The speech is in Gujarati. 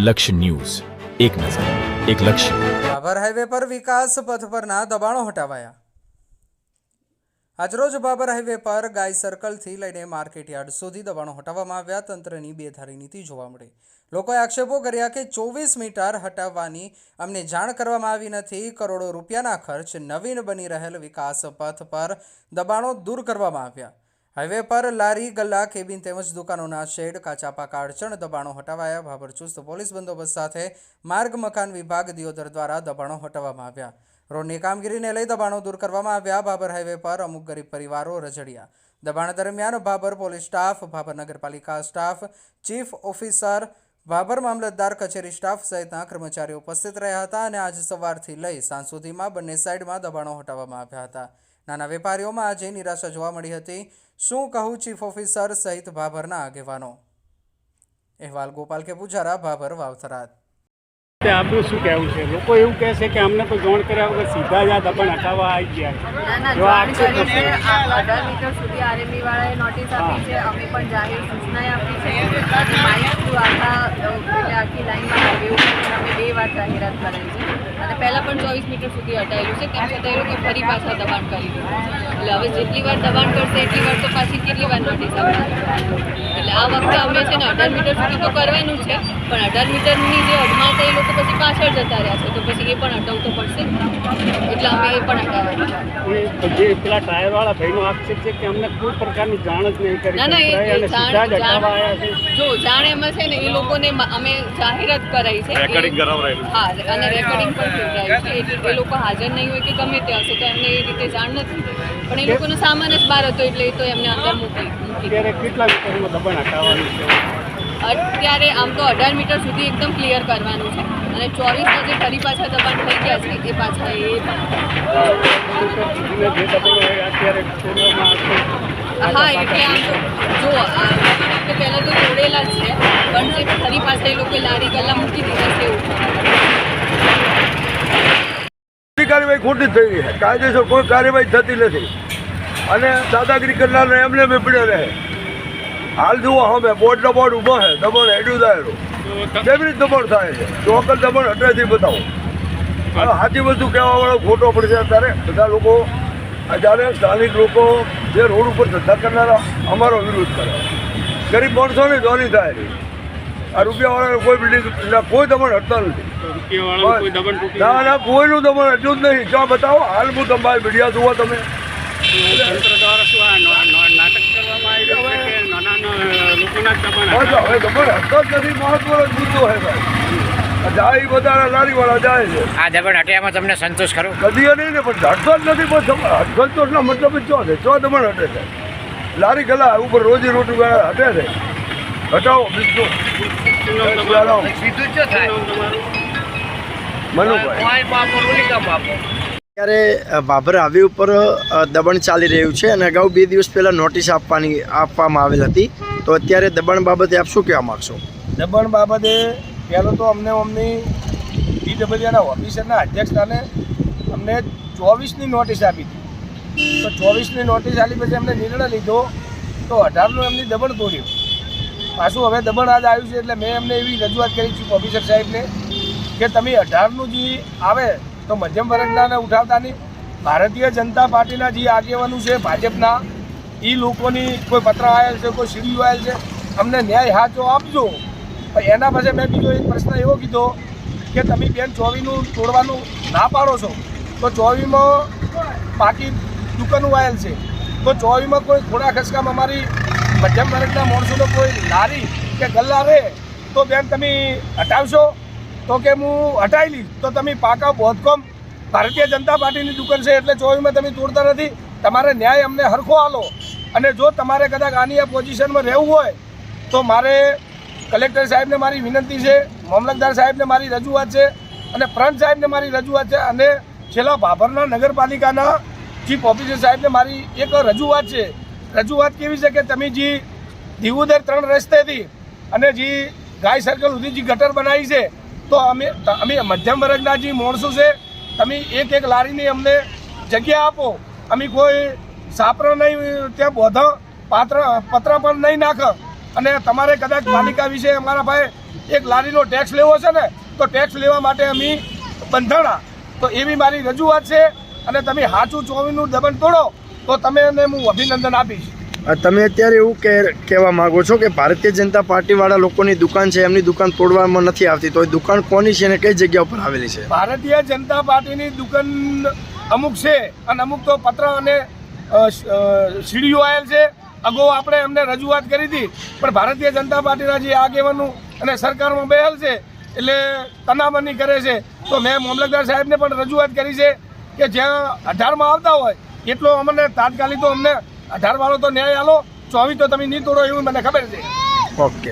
લક્ષ્ય ન્યૂઝ. એક નજર, એક લક્ષ્ય. બાબર હાઈવે પર વિકાસ પથ પરના દબાણો હટાવાયા. આજરોજ બાબર હાઈવે પર ગાય સર્કલથી લઈને માર્કેટ યાર્ડ સુધી દબાણો હટાવવામાં આવ્યા. તંત્રની બેધારી નીતિ જોવા મળી. લોકોએ આક્ષેપો કર્યા કે ચોવીસ મીટર હટાવવાની અમને જાણ કરવામાં આવી નથી. કરોડો રૂપિયાના ખર્ચ નવીન બની રહેલ વિકાસ પથ પર દબાણો દૂર કરવામાં આવ્યા. હાઈવે પર લારી, ગલ્લા, કેબિન તેમજ દુકાનોના શેડ, કાચા પાકા અડચણ દબાણો હટાવાયા. ભાભરચુસ્ત પોલીસ બંદોબસ્ત સાથે માર્ગ, મકાન વિભાગ, દિયોદર દ્વારા દબાણો હટાવવામાં આવ્યા. રોડની કામગીરીને લઈ દબાણો દૂર કરવામાં આવ્યા. ભાભર હાઈવે પર અમુક ગરીબ પરિવારો રજડ્યા. દબાણ દરમિયાન ભાભર પોલીસ સ્ટાફ ભાભર નગરપાલિકા સ્ટાફ, ચીફ ઓફિસર ભાભર મામલતદાર, કચેરી સ્ટાફ સહિતના કર્મચારીઓ ઉપસ્થિત રહ્યા હતા અને આજ સવારથી લઈ સાંજ સુધીમાં બંને સાઈડમાં દબાણો હટાવવામાં આવ્યા હતા. નાના વેપારીઓમાં આજે નિરાશા જોવા મળી હતી. શું કહું ચીફ ઓફિસર સહિત ભાભરના આગેવાનો? અહેવાલ ગોપાલ કે પૂજારા, ભાભર વાવથરાત આપણું શું કહેવું છે? લોકો એવું કહે છે કે અમને કોઈ જોણ કર્યા વગર સીધા જ આ દબાણ હટાવવા આવી ગયા જો અઢાર મીટર સુધી આરએમબી વાળાએ નોટિસ આપી છે. અમે પણ જાહેર સૂચના આપી છે. માઇક થ્રુ આખા લાઈનમાં ઉપર અમે બે વાર જાહેરાત કરાવી છે. અને પહેલાં પણ ચોવીસ મીટર સુધી હટાયેલું છે. તેમ છતાં એ લોકો ફરી પાછા દબાણ કરી દીધું એટલે હવે જેટલી વાર દબાણ કરશે એટલી વાર તો પાછી કેટલી વાર નોટિસ આપશે? એટલે આ વખતે અમે છે ને અઢાર મીટર સુધી તો કરવાનું છે. પણ અઢાર મીટરની જે અડમાં છે એ લોકો પછી પાછળ જતા રહ્યા છે તો પછી એ પણ અટવતો તો પડશે. જ. એટલે અમે એ પણ એ જે પેલા ટાયરવાળા ભાઈનો આક્ષેપ છે કે અમને કોઈ પ્રકારની જાણ જ નહીં કરી. ના ના એ જ જાણ એમાં છે ને એ લોકોને અમે જાહેરાત કરાઈ છે. રેકોર્ડિંગ કરાવરાયું હા અને રેકોર્ડિંગ પણ કરાયું છે. એટલે એ લોકો હાજર નહીં હોય કે ગમે તે હશે તો એમને એ રીતે જાણ નથી. પણ એ લોકોનો સામાન જ બહાર હતો એટલે એ તો એમને અંદર મૂકી મૂકી અત્યારે કેટલા મીટરમાં દબાણ હટાવવાનું છે? અત્યારે આમ તો અઢાર મીટર સુધી એકદમ ક્લિયર કરવાનું છે. અને ચોવીસના જે ફરી પાછા દબાણ થઈ ગયા છે, એ પાછા એ હા, એટલે આમ તો જો પહેલાં તો જોડેલા જ છે, પણ જે ફરી પાછા એ લોકો લારી ગલ્લા મૂકી દીધા છે એવું. કાર્યવાહી ખોટી થઈ રહી છે. કાયદેસર કોઈ કાર્યવાહી થતી નથી. અને દાદાગીરી કરનારને એમને બી પીડે રહે. હાલ જુઓ હવે બોર્ડ બોર્ડ ઊભો છે દબાણ હેડ્યું દાયરો કેવી રીતે દબાણ થાય છે? ચોક્કસ દબાણ હટેથી બતાવો. સાચી વસ્તુ કહેવાવાળો ખોટો પડશે અત્યારે. બધા લોકો જ્યારે સ્થાનિક લોકો જે રોડ ઉપર ધંધા કરનારા અમારો વિરોધ કરે. ગરીબ માણસોની ધોની થાય છે. આ રૂપિયાવાળાને કોઈ બિલ્ડિંગ કોઈ દબાણ હટતા નથી. દબાણ ના ના કોઈનું તમારે હજુ જ નહીં. જો બતાવો હાલ હું તમારી મીડિયા જુઓ તમે તંત્ર દ્વારા શું આ નો- નો- નાટક કરવામાં આવી રહ્યું છે કે નાના નાના લોકોના જ દબાણ બસ હવે તમારે હકત નથી મહત્વનો જ મુદ્દો છે ભાઈ. આ જાય બધા લારીવાળા જાય છે. આ દબાણ હટાવવામાં તમને સંતોષ ખરો? કદી નહીં ને પણ હટતો જ નથી પણ તમારે સંતોષના મતલબ ચો છે ચો દમણ હટે છે. લારી ગલા ઉપર રોજી રોટી વાળા હટે છે. હટાવો બીજું મનુભાઈ. ત્યારે અ, બાબર હાઈવે ઉપર દબણ ચાલી રહ્યું છે અને અગાઉ બે દિવસ પહેલાં નોટિસ આપવાની આપવામાં આવેલ હતી. તો અત્યારે દબાણ બાબતે આપ શું કહેવા માગશો? દબાણ બાબતે પહેલાં તો અમને અમની ડીડબ્લ્યુના ઓફિસરના અધ્યક્ષતાને અમને ચોવીસની નોટિસ આપી હતી. તો ચોવીસની નોટિસ આપી પછી અમને નિર્ણય લીધો તો અઢારનું એમની દબણ તોડ્યું. પાછું હવે દબણ આજ આવ્યું છે એટલે મેં એમને એવી રજૂઆત કરી છે ઓફિસર સાહેબને કે તમે અઢારનું જે આવે તો મધ્યમ વર્ગનાને નહીં ભારતીય જનતા પાર્ટીના જે આગેવાનો છે, ભાજપના એ લોકોની કોઈ પત્ર આવેલ છે, કોઈ સીડીઓ આવેલ છે, અમને ન્યાય હાચો આપજો. પણ એના પછી મેં બીજો એક પ્રશ્ન એવો કીધો કે તમે બેન ચોવીનું તોડવાનું ના પાડો છો, તો ચોવીમાં પાકી દુકાનો આવેલ છે. તો ચોવીમાં કોઈ થોડા ખસકામ અમારી મધ્યમ વર્ગના માણસોનો કોઈ લારી કે ગલ્લા રહે તો બેન તમે હટાવશો? તો કે હું હટાવી લઈશ? તો તમે પાકા બોધકોમ ભારતીય જનતા પાર્ટીની દુકાન છે એટલે ચોવીમાં તમે તોડતા નથી, તમારે ન્યાય અમને હરખો આલો. અને જો તમારે કદાચ આની આ પોઝિશનમાં રહેવું હોય, તો મારે કલેક્ટર સાહેબને મારી વિનંતી છે, મામલતદાર સાહેબને મારી રજૂઆત છે, અને ફ્રન્ટ સાહેબને મારી રજૂઆત છે, અને છેલ્લા ભાભરના નગરપાલિકાના ચીફ ઓફિસર સાહેબને મારી એક રજૂઆત છે. રજૂઆત કેવી છે કે તમે જે દીવુદર ત્રણ રસ્તેથી અને જે ગાય સર્કલ સુધી જે ગટર બનાવી છે, તો અમે અમે મધ્યમ વર્ગના જે માણસો છે તમે એક એક લારીની અમને જગ્યા આપો. અમે કોઈ સાપરો નહીં, ત્યાં બોધા, પાત્ર, પત્ર પણ નહીં નાખ. અને તમારે કદાચ પાલિકા વિશે અમારા ભાઈ એક લારીનો ટેક્સ લેવો છે ને, તો ટેક્સ લેવા માટે અમે બંધાણા. તો એવી મારી રજૂઆત છે. અને તમે સાચું ચોવીનું દબણ તોડો, તો તમે હું અભિનંદન આપીશ. તમે અત્યારે એવું કે કહેવા માંગો છો કે ભારતીય જનતા પાર્ટીવાળા લોકોની દુકાન છે, એમની દુકાન તોડવામાં નથી આવતી, તો એ દુકાન કોની છે અને કઈ જગ્યા ઉપર આવેલી છે? ભારતીય જનતા પાર્ટીની દુકાન અમુક છે અને અમુક તો પત્ર અને સીડીઓ આવેલ છે. અગાઉ આપણે એમને રજૂઆત કરી હતી, પણ ભારતીય જનતા પાર્ટીના જે આગેવાનું અને સરકારમાં બેહલ છે, એટલે તનામની કરે છે. તો મેં મામલતદાર સાહેબને પણ રજૂઆત કરી છે કે જ્યાં અઢારમાં આવતા હોય, એટલો અમને તાત્કાલિક તો અમને અઢાર વાળો તો ન્યાય આલો, ચોવીસ તો તમે નહીં તોડો એવું મને ખબર છે. ઓકે.